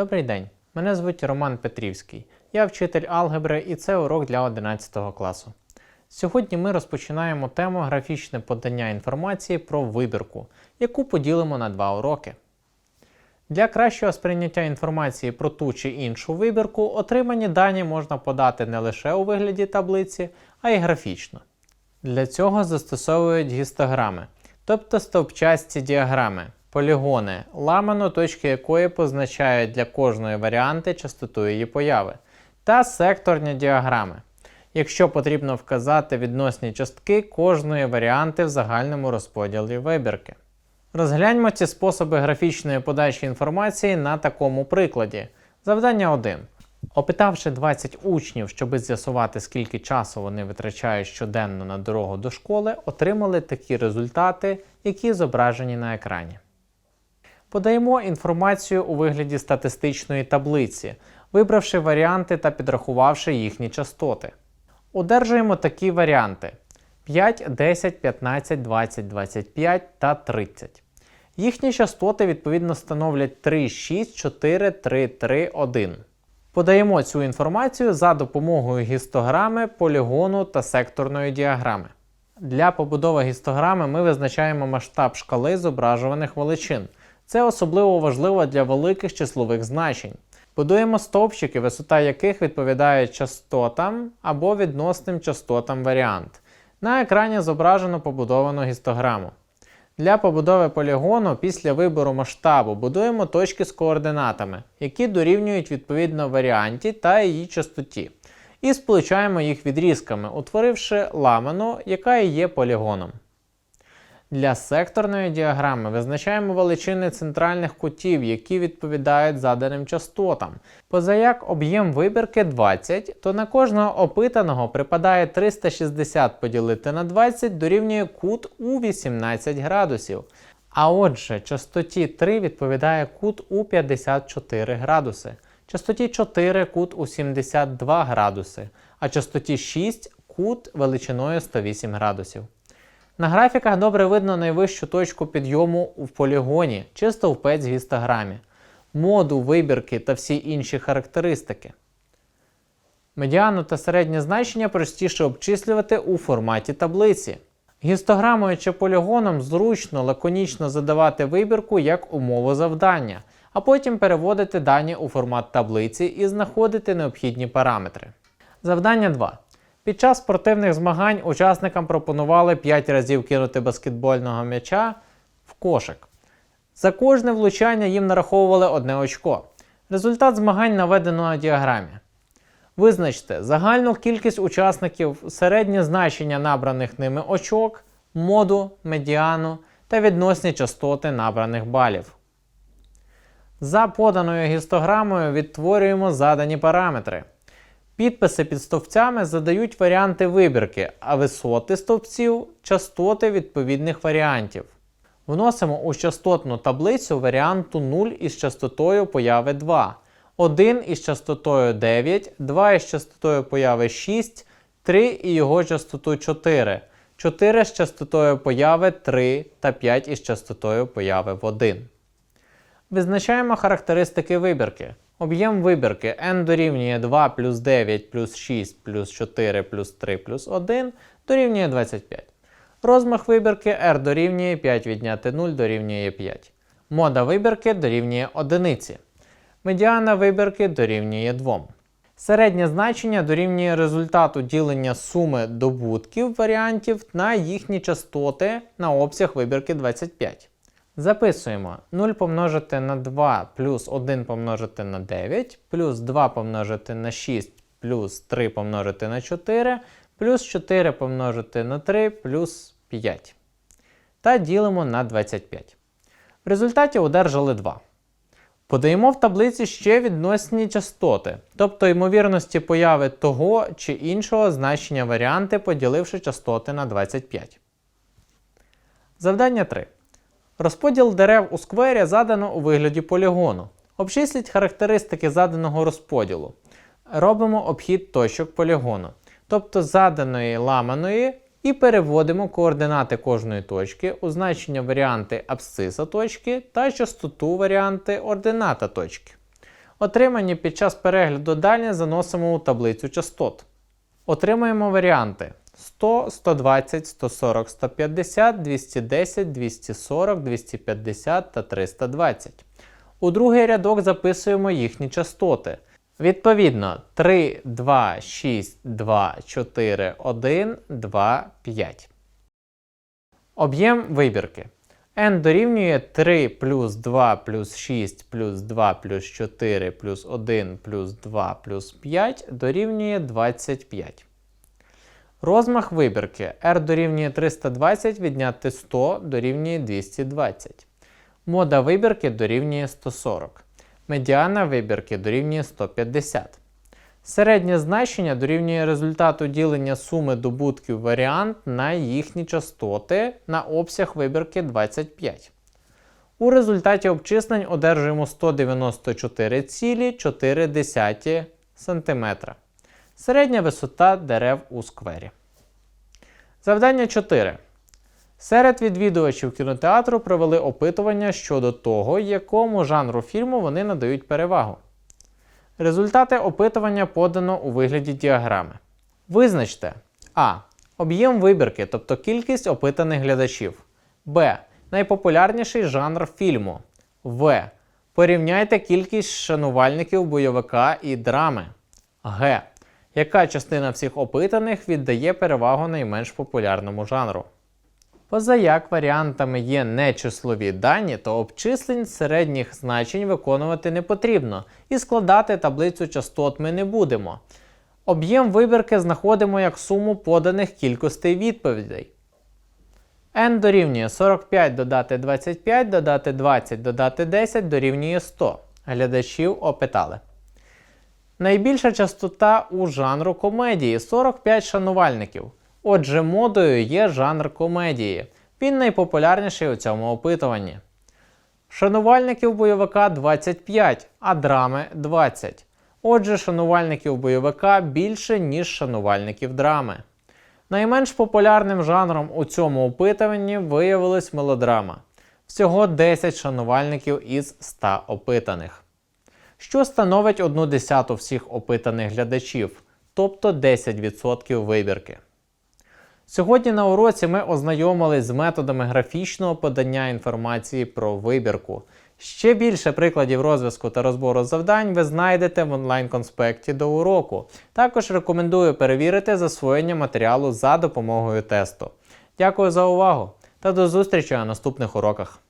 Добрий день, мене звуть Роман Петрівський. Я вчитель алгебри і це урок для 11 класу. Сьогодні ми розпочинаємо тему графічне подання інформації про вибірку, яку поділимо на два уроки. Для кращого сприйняття інформації про ту чи іншу вибірку отримані дані можна подати не лише у вигляді таблиці, а й графічно. Для цього застосовують гістограми, тобто стовпчасті діаграми, полігони, ламано точки якої позначають для кожної варіанти частоту її появи, та секторні діаграми, якщо потрібно вказати відносні частки кожної варіанти в загальному розподілі вибірки. Розгляньмо ці способи графічної подачі інформації на такому прикладі. Завдання 1. Опитавши 20 учнів, щоби з'ясувати, скільки часу вони витрачають щоденно на дорогу до школи, отримали такі результати, які зображені на екрані. Подаємо інформацію у вигляді статистичної таблиці, вибравши варіанти та підрахувавши їхні частоти. Одержуємо такі варіанти: 5, 10, 15, 20, 25 та 30. Їхні частоти відповідно становлять 3, 6, 4, 3, 3, 1. Подаємо цю інформацію за допомогою гістограми, полігону та секторної діаграми. Для побудови гістограми ми визначаємо масштаб шкали зображуваних величин. Це особливо важливо для великих числових значень. Будуємо стовпчики, висота яких відповідає частотам або відносним частотам варіант. На екрані зображено побудовану гістограму. Для побудови полігону після вибору масштабу будуємо точки з координатами, які дорівнюють відповідно варіанті та її частоті. І сполучаємо їх відрізками, утворивши ламану, яка і є полігоном. Для секторної діаграми визначаємо величини центральних кутів, які відповідають заданим частотам. Позаяк об'єм вибірки 20, то на кожного опитаного припадає 360 поділити на 20 дорівнює кут у 18 градусів. А отже, частоті 3 відповідає кут у 54 градуси, частоті 4 кут у 72 градуси, а частоті 6 кут величиною 108 градусів. На графіках добре видно найвищу точку підйому в полігоні чи стовпець в гістограмі, моду вибірки та всі інші характеристики. Медіану та середнє значення простіше обчислювати у форматі таблиці. Гістограмою чи полігоном зручно лаконічно задавати вибірку як умову завдання, а потім переводити дані у формат таблиці і знаходити необхідні параметри. Завдання 2. Під час спортивних змагань учасникам пропонували 5 разів кинути баскетбольного м'яча в кошик. За кожне влучання їм нараховували одне очко. Результат змагань наведено на діаграмі. Визначте загальну кількість учасників, середнє значення набраних ними очок, моду, медіану та відносні частоти набраних балів. За поданою гістограмою відтворюємо задані параметри. Підписи під стовпцями задають варіанти вибірки, а висоти стовпців частоти відповідних варіантів. Вносимо у частотну таблицю варіанту 0 із частотою появи 2, 1 із частотою 9, 2 із частотою появи 6, 3 і його частоту 4, 4 з частотою появи 3 та 5 із частотою появи в 1. Визначаємо характеристики вибірки. Об'єм вибірки n дорівнює 2 плюс 9 плюс 6 плюс 4 плюс 3 плюс 1 дорівнює 25. Розмах вибірки r дорівнює 5 відняти 0 дорівнює 5. Мода вибірки дорівнює 1. Медіана вибірки дорівнює 2. Середнє значення дорівнює результату ділення суми добутків варіантів на їхні частоти на обсяг вибірки 25. Записуємо 0 помножити на 2 плюс 1 помножити на 9, плюс 2 помножити на 6 плюс 3 помножити на 4, плюс 4 помножити на 3 плюс 5. Та ділимо на 25. В результаті одержали 2. Подаємо в таблиці ще відносні частоти, тобто ймовірності появи того чи іншого значення варіанти, поділивши частоти на 25. Завдання 3. Розподіл дерев у сквері задано у вигляді полігону. Обчисліть характеристики заданого розподілу. Робимо обхід точок полігону, тобто заданої ламаної, і переводимо координати кожної точки у значення варіанти абсциса точки та частоту варіанти ордината точки. Отримані під час перегляду дані заносимо у таблицю частот. Отримаємо варіанти 100, 120, 140, 150, 210, 240, 250 та 320. У другий рядок записуємо їхні частоти. Відповідно, 3, 2, 6, 2, 4, 1, 2, 5. Об'єм вибірки. n дорівнює 3 плюс 2 плюс 6 плюс 2 плюс 4 плюс 1 плюс 2 плюс 5 дорівнює 25. Розмах вибірки r дорівнює 320 відняти 100 дорівнює 220. Мода вибірки дорівнює 140. Медіана вибірки дорівнює 150. Середнє значення дорівнює результату ділення суми добутків варіант на їхні частоти на обсяг вибірки 25. У результаті обчислень одержуємо 194,4 см. Середня висота дерев у сквері. Завдання 4. Серед відвідувачів кінотеатру провели опитування щодо того, якому жанру фільму вони надають перевагу. Результати опитування подано у вигляді діаграми. Визначте А. Об'єм вибірки, тобто кількість опитаних глядачів. Б. Найпопулярніший жанр фільму. В. Порівняйте кількість шанувальників бойовика і драми. Г. Яка частина всіх опитаних віддає перевагу найменш популярному жанру? Позаяк варіантами є нечислові дані, то обчислень середніх значень виконувати не потрібно, і складати таблицю частот ми не будемо. Об'єм вибірки знаходимо як суму поданих кількостей відповідей. n дорівнює 45 додати 25, додати 20, додати 10 дорівнює 100. Глядачів опитали. Найбільша частота у жанру комедії 45 шанувальників. Отже, модою є жанр комедії. Він найпопулярніший у цьому опитуванні. Шанувальників бойовика 25, а драми 20. Отже, шанувальників бойовика більше, ніж шанувальників драми. Найменш популярним жанром у цьому опитуванні виявилась мелодрама. Всього 10 шанувальників із 100 опитаних. Що становить одну десяту всіх опитаних глядачів, тобто 10% вибірки. Сьогодні на уроці ми ознайомились з методами графічного подання інформації про вибірку. Ще більше прикладів розв'язку та розбору завдань ви знайдете в онлайн-конспекті до уроку. Також рекомендую перевірити засвоєння матеріалу за допомогою тесту. Дякую за увагу та до зустрічі на наступних уроках.